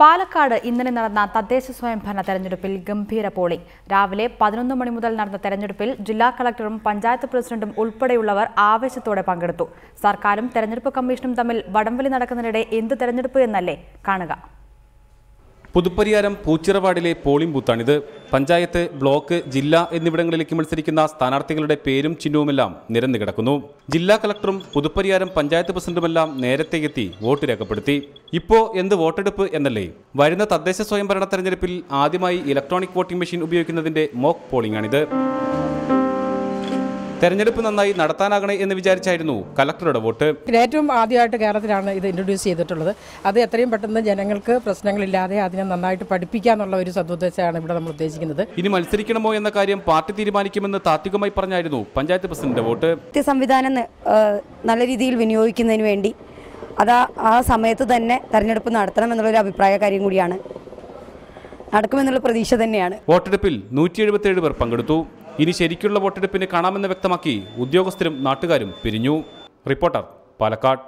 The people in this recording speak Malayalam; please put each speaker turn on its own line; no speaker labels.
പാലക്കാട് ഇന്നലെ നടന്ന തദ്ദേശ സ്വയംഭരണ തെരഞ്ഞെടുപ്പിൽ ഗംഭീര പോളിംഗ് രാവിലെ പതിനൊന്ന് മണി മുതൽ നടന്ന തെരഞ്ഞെടുപ്പിൽ ജില്ലാ കളക്ടറും പഞ്ചായത്ത് പ്രസിഡന്റും ഉൾപ്പെടെയുള്ളവർ ആവേശത്തോടെ പങ്കെടുത്തു. സർക്കാരും തെരഞ്ഞെടുപ്പ് കമ്മീഷനും തമ്മിൽ വടംവലി നടക്കുന്നതിനിടെ എന്ത് തെരഞ്ഞെടുപ്പ് എന്നല്ലേ? കാണുക.
പുതുപ്പരിയാരം പൂച്ചിറവാടിലെ പോളിംഗ് ബൂത്താണിത്. പഞ്ചായത്ത് ബ്ലോക്ക് ജില്ല എന്നിവിടങ്ങളിലേക്ക് മത്സരിക്കുന്ന സ്ഥാനാർത്ഥികളുടെ പേരും ചിഹ്നവുമെല്ലാം നിരന്നു കിടക്കുന്നു. ജില്ലാ കളക്ടറും പുതുപ്പരിയാരം പഞ്ചായത്ത് പ്രസിഡന്റുമെല്ലാം നേരത്തെ എത്തി വോട്ട് രേഖപ്പെടുത്തി. ഇപ്പോ എന്ത് വോട്ടെടുപ്പ് എന്നല്ലേ? വരുന്ന തദ്ദേശ സ്വയംഭരണ തെരഞ്ഞെടുപ്പിൽ ആദ്യമായി ഇലക്ട്രോണിക് വോട്ടിംഗ് മെഷീൻ ഉപയോഗിക്കുന്നതിന്റെ മോക്ക് പോളിംഗാണിത്. തെരഞ്ഞെടുപ്പ് നന്നായി നടത്താനാകണേ എന്ന് വിചാരിച്ചായിരുന്നു കലക്ടറുടെ വോട്ട്.
ഏറ്റവും ആദ്യമായിട്ട് കേരളത്തിലാണ് ഇത് ഇൻട്രൊഡ്യൂസ് ചെയ്തിട്ടുള്ളത്. അത് എത്രയും പെട്ടെന്ന് ജനങ്ങൾക്ക് പ്രശ്നങ്ങളില്ലാതെ അതിനെ നന്നായിട്ട് പഠിപ്പിക്കാന്നുള്ള ഒരു സദുദ്ദേശമാണ് ഇവിടെ നമ്മൾ ഉദ്ദേശിക്കുന്നത്.
ഇനി മത്സരിക്കണമോ എന്ന കാര്യം പാർട്ടി തീരുമാനിക്കുമെന്ന് താത്വികമായി പറഞ്ഞായിരുന്നു പഞ്ചായത്ത് പ്രസിഡന്റ് വോട്ട്.
സംവിധാനം നല്ല രീതിയിൽ വിനിയോഗിക്കുന്നതിന് വേണ്ടി അത് ആ- സമയത്ത് തന്നെ തെരഞ്ഞെടുപ്പ് നടത്തണം എന്നുള്ളൊരു അഭിപ്രായ കാര്യം കൂടിയാണ്. നടക്കുമെന്നുള്ള പ്രതീക്ഷ തന്നെയാണ്.
വോട്ടെടുപ്പിൽ നൂറ്റി എഴുപത്തിയേഴ് പേർ പങ്കെടുത്തു. ഇനി ശരിക്കുള്ള വോട്ടെടുപ്പിന് കാണാമെന്ന് വ്യക്തമാക്കി ഉദ്യോഗസ്ഥരും നാട്ടുകാരും പിരിഞ്ഞു. റിപ്പോർട്ടർ പാലക്കാട്.